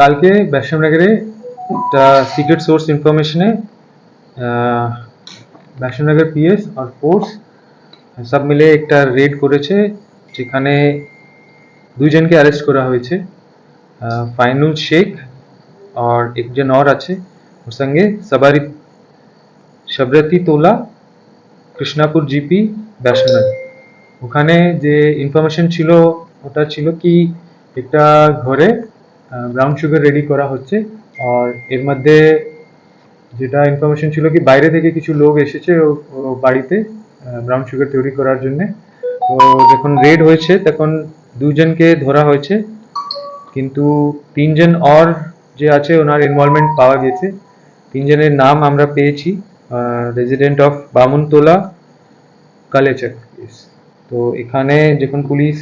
কালকে বৈষ্ণবনগরে একটা সিক্রেট সোর্স ইনফরমেশনে বৈষ্ণবনগর পিএস আর ফোর্স সব মিলে একটা রেড করেছে, যেখানে দুইজনকে অ্যারেস্ট করা হয়েছে ফাইনুল শেখ আর একজন और আছে, ওর সঙ্গে সবারি শবরতি তোলা, কৃষ্ণাপুর জিপি বৈষ্ণব ওখানে যে ইনফরমেশন ছিল, ওটা ছিল কি, একটা ঘরে ব্রাউন সুগার রেডি করা হচ্ছে। আর এর মধ্যে যেটা ইনফরমেশন ছিল কি, বাইরে থেকে কিছু লোক এসেছে বাড়িতে ব্রাউন সুগার তৈরি করার জন্য। তো যখন রেড হয়েছে, তখন দুজনকে ধরা হয়েছে। কিন্তু তিনজন আর যে আছে, ওনার ইনভলভমেন্ট পাওয়া গেছে। তিনজনের নাম আমরা পেয়েছি রেজিডেন্ট অফ বামুনতলা, কালেচক। তো এখানে যখন পুলিশ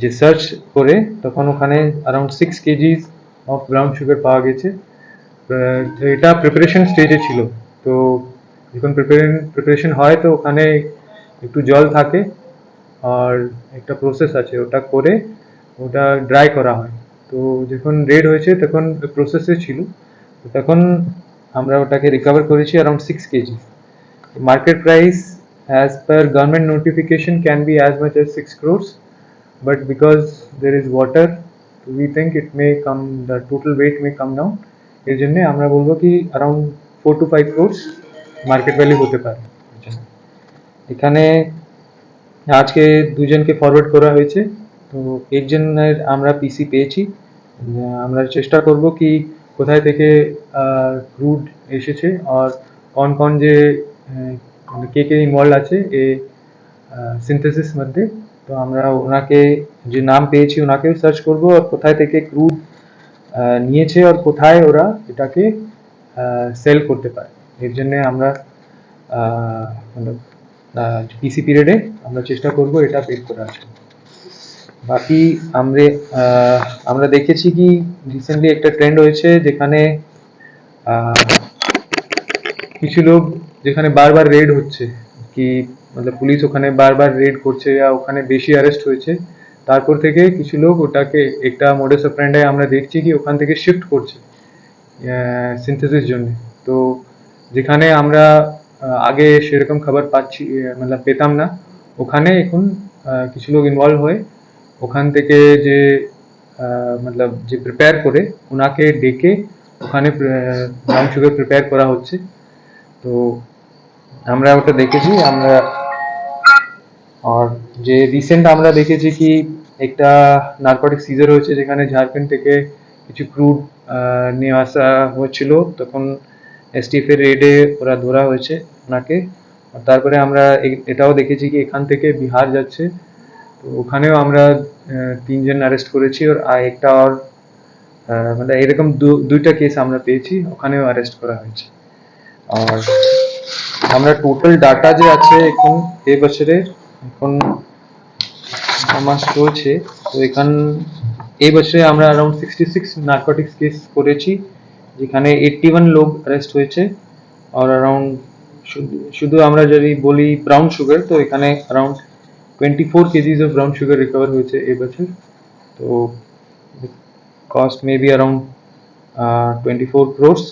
যে সার্চ করে তখন ওখানে around six kgs of brown sugar পাওয়া গেছে। এটা প্রিপারেশন স্টেজে ছিল। তো যখন প্রিপারেশন হয় তো ওখানে একটু জল থাকে আর একটা প্রসেস আছে, ওটা করে ওটা ড্রাই করা হয়। তো যখন রেড হয়েছে তখন প্রসেসে ছিল। তখন আমরা ওটাকে রিকভার করেছি around six kg market price as per government notification can be as much as 6 crores but because there is water, we think it may come, the total weight may come down. এর জন্য আমরা বলব কি around four to five crores market value হতে পারে। এর জন্য। এখানে আজকে দুজনকে ফরওয়ার্ড করা হয়েছে। তো একজনের আমরা পিসি পেয়েছি। আমরা চেষ্টা করব কি কোথায় থেকে ক্রুড এসেছে আর কোন কোন যে মানে কে কে ইনভলভ আছে এই সিনথেসিস মধ্যে। তো আমরা ওনাকে যে নাম পেয়েছি, ওনাকেও সার্চ করব আর কোথায় থেকে ক্রুড নিয়েছে আর কোথায় ওরা এটাকে সেল করতে পারে। এর জন্য আমরা পিসি পিরিয়ডে আমরা চেষ্টা করব এটা বের করার জন্য। বাকি আমরা আমরা দেখেছি কি রিসেন্টলি একটা ট্রেন্ড হয়েছে যেখানে কিছু লোক যেখানে বারবার রেড হচ্ছে। কি মানে পুলিশ ওখানে বারবার রেড করছে বা ওখানে বেশি অ্যারেস্ট হয়েছে। তারপর থেকে কিছু লোক ওটাকে একটা মোডাস অফ্রেন্ডায় আমরা দেখছি কি ওখান থেকে শিফট করছে সিনথেসিস জন্য। তো যেখানে আমরা আগে সেরকম খবর পাচ্ছি মানে পেতাম না। ওখানে এখন কিছু লোক ইনভলভ হয়ে। ওখান থেকে যে মতলব যে প্রিপেয়ার করে, ওনাকে ডেকে ওখানে ব্রাউন সুগার প্রিপেয়ার করা হচ্ছে। তো আমরা ওটা দেখেছি, আমরা আর যে রিসেন্ট আমরা দেখেছি কি একটা নার্কোটিক সিজার হয়েছে যেখানে ঝাড়খণ্ড থেকে কিছু ক্রুড নিয়ে আসা হয়েছিল তখন এসটিএফ এর রেডে ওরা ধরা হয়েছে ওনাকে। তারপরে আমরা এটাও দেখেছি কি এখান থেকে বিহার যাচ্ছে। তো ওখানেও আমরা তিনজন অ্যারেস্ট করেছি আর একটা আর মানে এরকম দুইটা কেস আমরা পেয়েছি, ওখানেও অ্যারেস্ট করা হয়েছে। আর আমরা টোটাল ডাটা যে আছে এখন এ বছরের এখন আমার চলছে, তো এখান এই বছরে আমরা around sixty six narcotics case করেছি, যেখানে এইটটি ওয়ান লোক অ্যারেস্ট হয়েছে, আর অ্যারাউন্ড শুধু আমরা যদি বলি ব্রাউন সুগার তো এখানে around twenty four kgs of brown sugar recover হয়েছে এই বছর, তো cost may be around twenty four crores